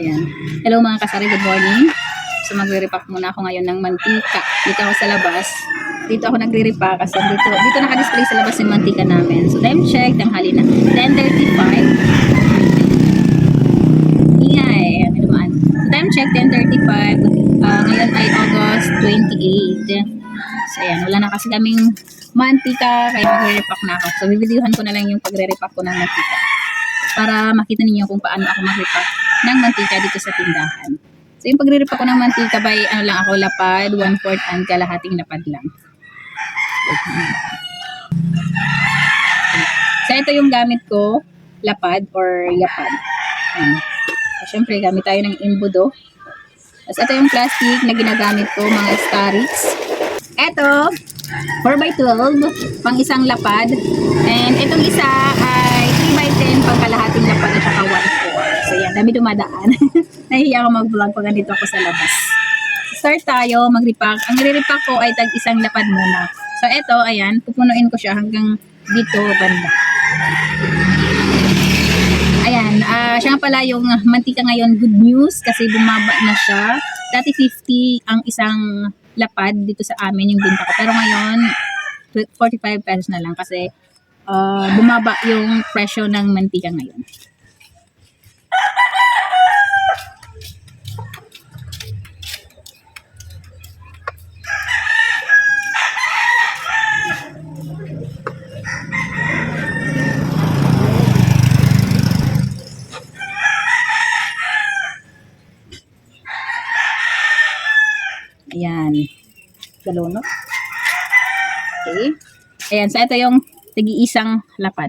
Ayan. Hello mga kasari, good morning. So magre-repack muna ako ngayon ng mantika. Dito ako sa labas. Dito ako nagre-repack kasi dito, dito naka-display sa labas yung mantika namin. So time check, tanghali na. 10.35. Ingay, may. So time check, 10.35. Ah, ngayon ay August 28. So ayan, wala na kasi kaming mantika, kaya magre-repack na ako. So bibideohan ko na lang yung pagre-repack ko ng mantika para makita ninyo kung paano ako mag-repack ng mantika dito sa tindahan. So yung pagre-repack ko ng mantika by ano lang ako lapad, 1/4 and kalahating lapad lang. So ito yung gamit ko, lapad or yapad. Ayan. So, syempre gamit tayo ng imbudo. Tapos ito yung plastic na ginagamit ko, mga Starix. Ito, 4x12, pang isang lapad. And itong isa ay 3x10, pang kalahating lapad 1-4. So yan, dami dumadaan. Nahihiya ako mag-vlog pag ganito ako sa labas. Start tayo, mag-repack. Ang re-repack ko ay tag isang lapad muna. So ito, ayan, pupunuin ko siya hanggang dito banda. Ayan, ah siya nga pala yung mantika ngayon, good news kasi bumaba na siya. Dati 50 ang isang lapad dito sa amin yung binta ko. Pero ngayon, 45 pesos na lang kasi ah, bumaba yung presyo ng mantika ngayon. Ayan. Galunok. Okay. Ayan. So, ito yung tigi-isang lapad.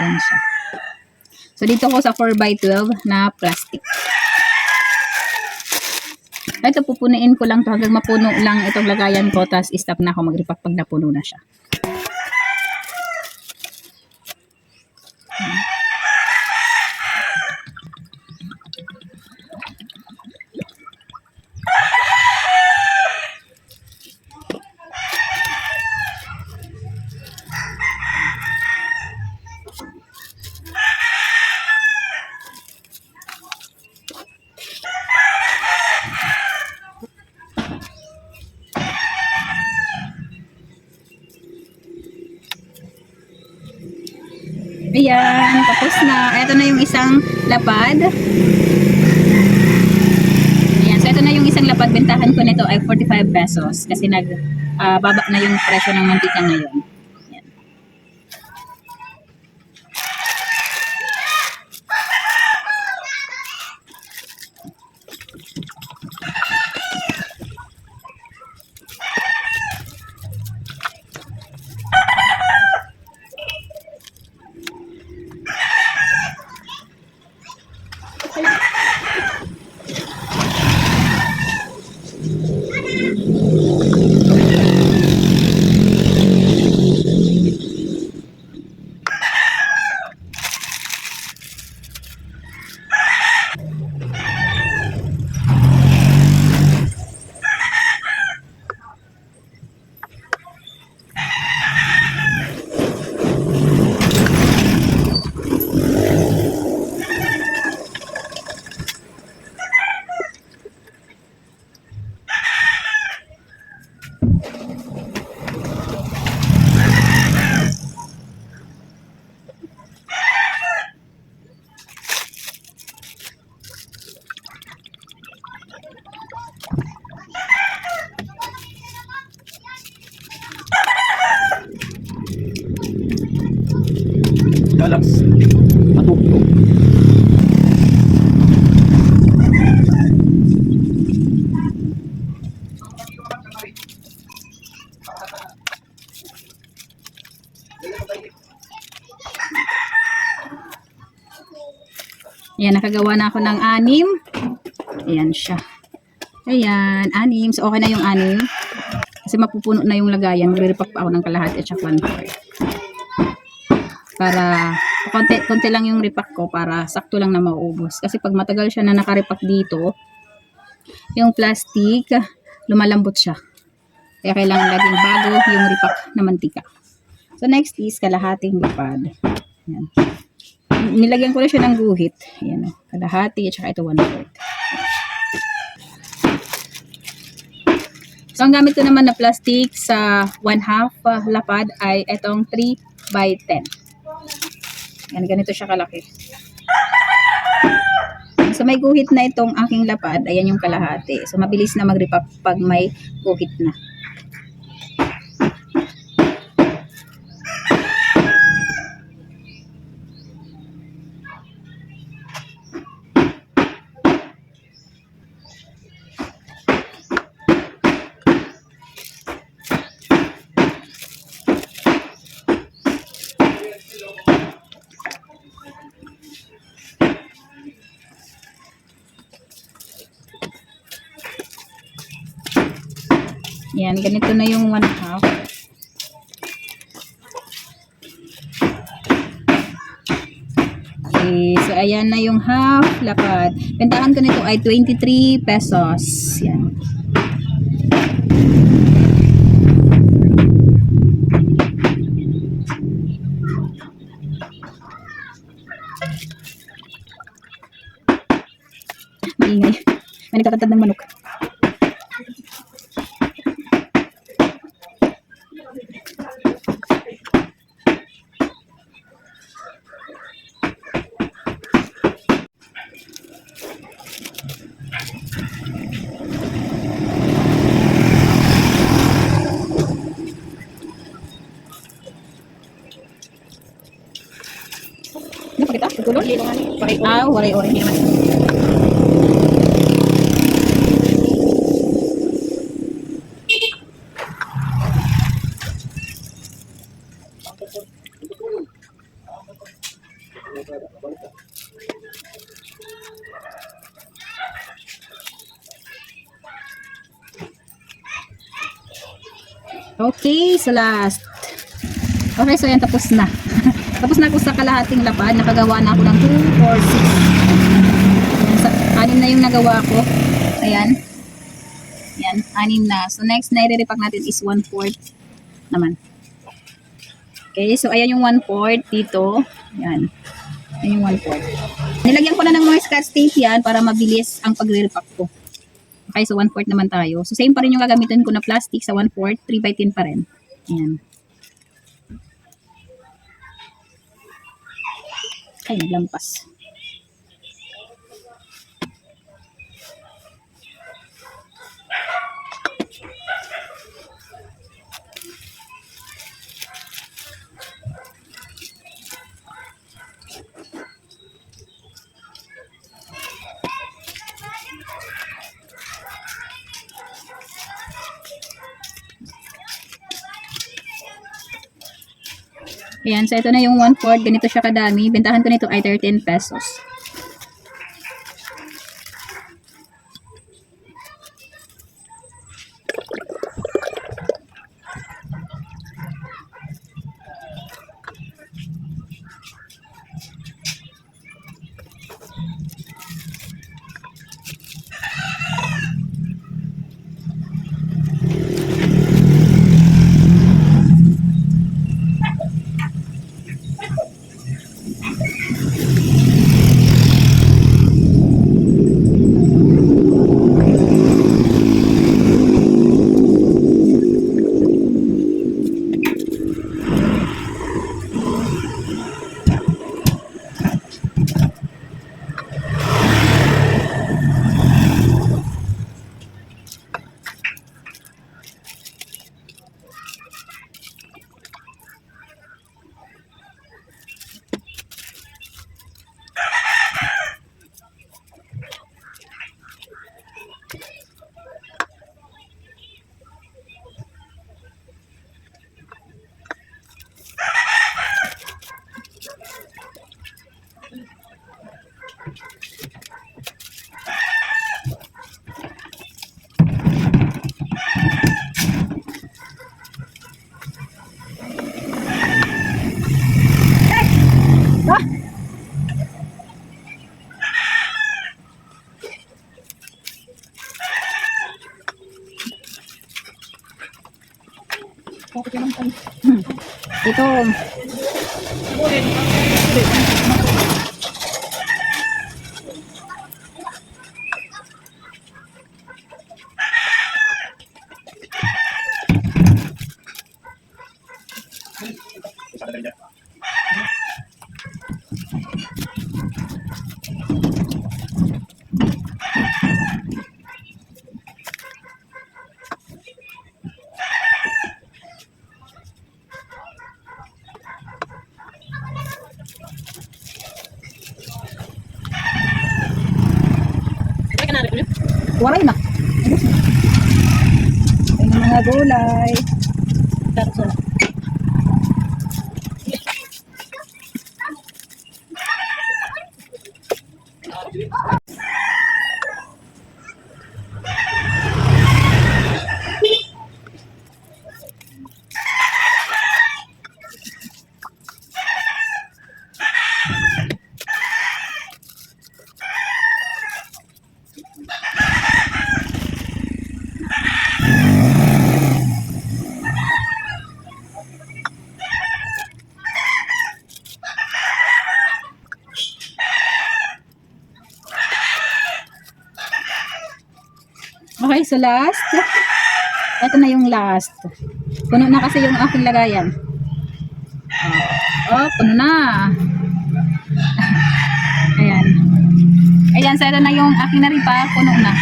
Ayan siya. So, dito ko sa 4x12 na plastic. Ito, pupunuin ko lang to hanggang mapuno lang itong lagayan ko. Tapos, stop na ako mag-repack pag napuno na siya. Ayan, tapos na. Ito na yung isang lapad. Ayan, so ito na yung isang lapad. Bentahan ko nito ay 45 pesos kasi nag ah, baba na yung presyo ng mantika ngayon. Ayan, nakagawa na ako ng anim. Ayan siya. Ayan, anim. So, okay na yung anim. Kasi mapupuno na yung lagayan. Magre-repack pa ako ng kalahati at saka one fourth. Para, konti, konti lang yung repack ko para sakto lang na mauubos. Kasi pag matagal siya na nakarepack dito, yung plastic, lumalambot siya. Kaya kailangan laging bago yung repack na mantika. So, next is kalahating lipad. Ayan. Nilagyan ko na siya ng guhit. Ayan o. Kalahati at saka ito one fourth. So, ang gamit ko naman na plastic sa one half uh, lapad ay itong 3 by 10. Yan, ganito siya kalaki. So, may guhit na itong aking lapad. Ayan yung kalahati. So, mabilis na mag-repack pag may guhit na. Yan, ganito na yung one half. Okay, so ayan na yung half lapad. Bentahan ko nito ay 23 pesos. Yan. Maingay. May nagkakatad ng manok. Ah, waray-oray. Hindi naman. Okay, so last. Okay, so yan tapos na. Tapos na ako sa kalahating lapad. Nakagawa na ako ng 2 or 6. Sa, anim na yung nagawa ko. Ayan. Yan, anim na. So next na i-repack natin is 1 fourth naman. Okay, so ayan yung 1 fourth dito. Yan. Ayan yung 1 fourth. Nilagyan ko na ng mga scotch tape yan para mabilis ang pagre-repack ko. Okay, so 1 fourth naman tayo. So same pa rin yung gagamitin ko na plastic sa 1 fourth, 3 by 10 pa rin. Ayan. Ay, naglampas. Ayan, so ito na yung 1 fourth. Ganito siya kadami. Bentahan ko nito ay 13 pesos. Hmm. Ito. Waray na. Ayun mga gulay. So last. Ito na yung last. Puno na kasi yung aking lagayan. Oh, puno na. Ayan. Ayan, so ito na yung aking naripa. Puno na.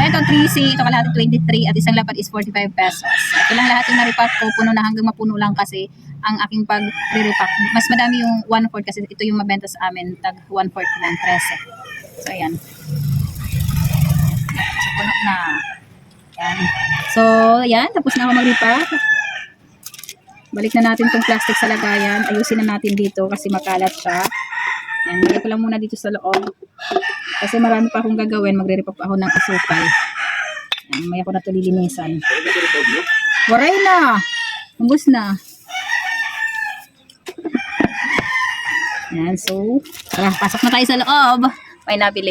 Ito 3C, ito kalahati 23 at isang lapad is 45 pesos. Ito lang lahat yung naripa ko. Puno na hanggang mapuno lang kasi ang aking pag-repack. Mas madami yung 1 4 kasi ito yung mabenta sa amin. Tag 1 4 lang, 13. So, ayan. So, puno na. Ayan. So, ayan. Tapos na ako mag-repack. Balik na natin tong plastic sa lagayan. Ayusin na natin dito kasi makalat siya. Ayan. Lagay ko lang muna dito sa loob. Kasi marami pa akong gagawin. Magre-repack pa ako ng asukal. Ayan. May ako na ito lilinisan. Waray na! Umbus na. Ayan, so, tara, pasok na tayo sa loob. May nabili.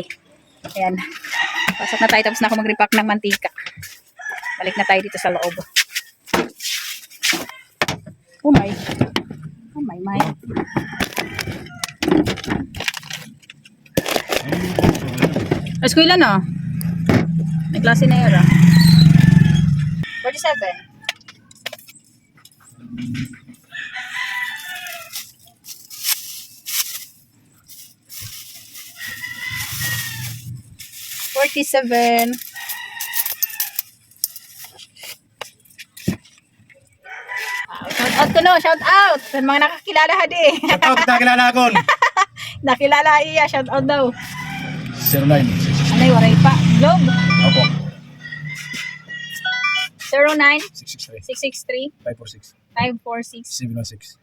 Ayan. Pasok na tayo, tapos na ako mag-repack ng mantika. Balik na tayo dito sa loob. Oh my. Oh my, my. Eskwela na. May klase na yun, ah. 47. Forty-seven. Shout out ko no, shout out. Sa mga nakakilala ha di. Ito, kita kilala ko. Nakilala iya, shout out daw. 09. Ano yung waray pa? Globe. Opo. 09 663. 663 546 546.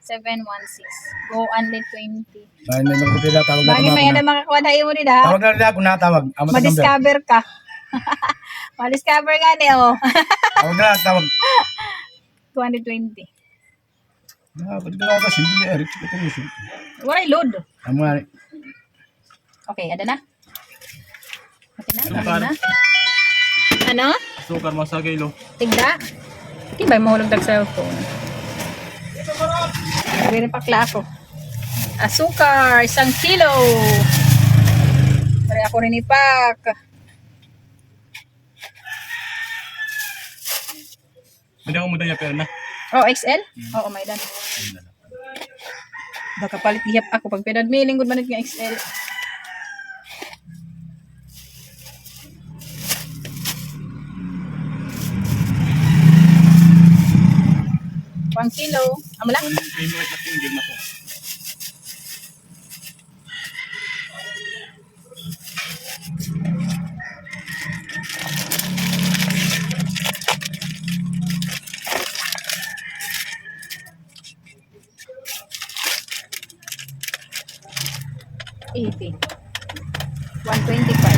716. Go unlit 20. Dahil may mga kapila, tawag na Bagay may na makakuha na mo nila. Tawag na nila kung natawag. Amo sa number. Ma-discover ka. Ma-discover nga ni oh. Tawag na, tawag. 220. Ah, pwede ka kasi, hindi na Eric. Ito. Waray load. Amo nga, Okay, ada na. Okay na, Ano ano pa? na. Ano? sukar mo sa kilo. Tigda. Di ba mahulog tag cellphone? Nagre pakla ako. Asukar, isang kilo. Pare ako rin ipak. Hindi ako mudaya pero na. Oh, XL? Oo, may dan. Baka palit ako pag pinadmiling gud manit nga XL. One kilo. Amo lang? May mga na to. Eighty. One twenty-five.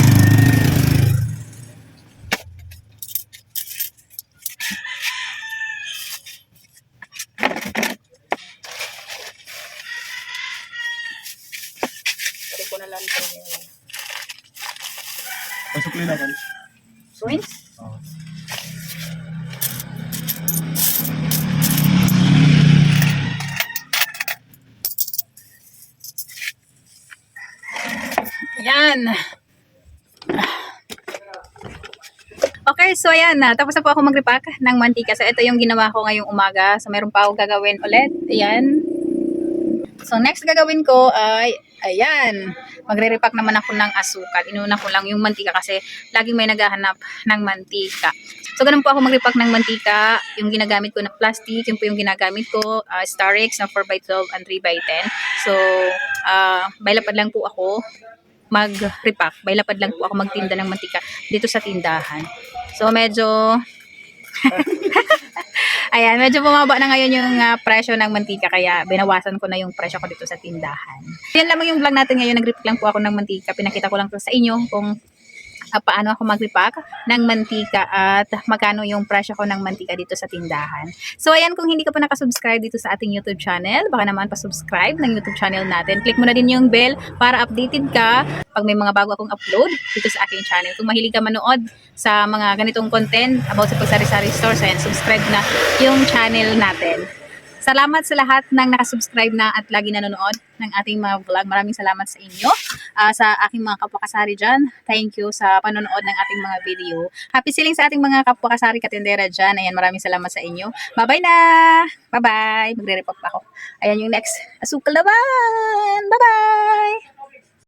Yan. Okay, so ayan na. Tapos na po ako mag-repack ng mantika. So ito yung ginawa ko ngayong umaga. So meron pa ako gagawin ulit. Ayan. So next gagawin ko ay, ayan, magre-repack naman ako ng asukal. Inuna ko lang yung mantika kasi laging may naghahanap ng mantika. So ganun po ako mag-repack ng mantika. Yung ginagamit ko na plastic, yun po yung ginagamit ko, uh, Starix na 4x12 and 3x10. So, uh, bailapad lang po ako mag-repack. Bailapad lang po ako magtinda ng mantika dito sa tindahan. So medyo Ayan, medyo bumaba na ngayon yung ah, presyo ng mantika kaya binawasan ko na yung presyo ko dito sa tindahan. Yan lamang yung vlog natin ngayon. Nag-repack lang po ako ng mantika. Pinakita ko lang to sa inyo kung ah, paano ako mag-repack ng mantika at magkano yung presyo ko ng mantika dito sa tindahan. So ayan, kung hindi ka pa nakasubscribe dito sa ating YouTube channel, baka naman pa-subscribe ng YouTube channel natin. Click mo na din yung bell para updated ka pag may mga bago akong upload dito sa aking channel. Kung mahilig ka manood sa mga ganitong content about sa pagsari-sari stores, ayan, subscribe na yung channel natin. Salamat sa lahat ng nakasubscribe na at lagi nanonood ng ating mga vlog. Maraming salamat sa inyo. Ah, sa aking mga kapwakasari dyan, thank you sa panonood ng ating mga video. Happy selling sa ating mga kapwakasari katendera dyan. Ayan, maraming salamat sa inyo. Bye-bye na! Bye-bye! Magre-report pa ako. Ayan yung next. Asukal naman! Bye-bye!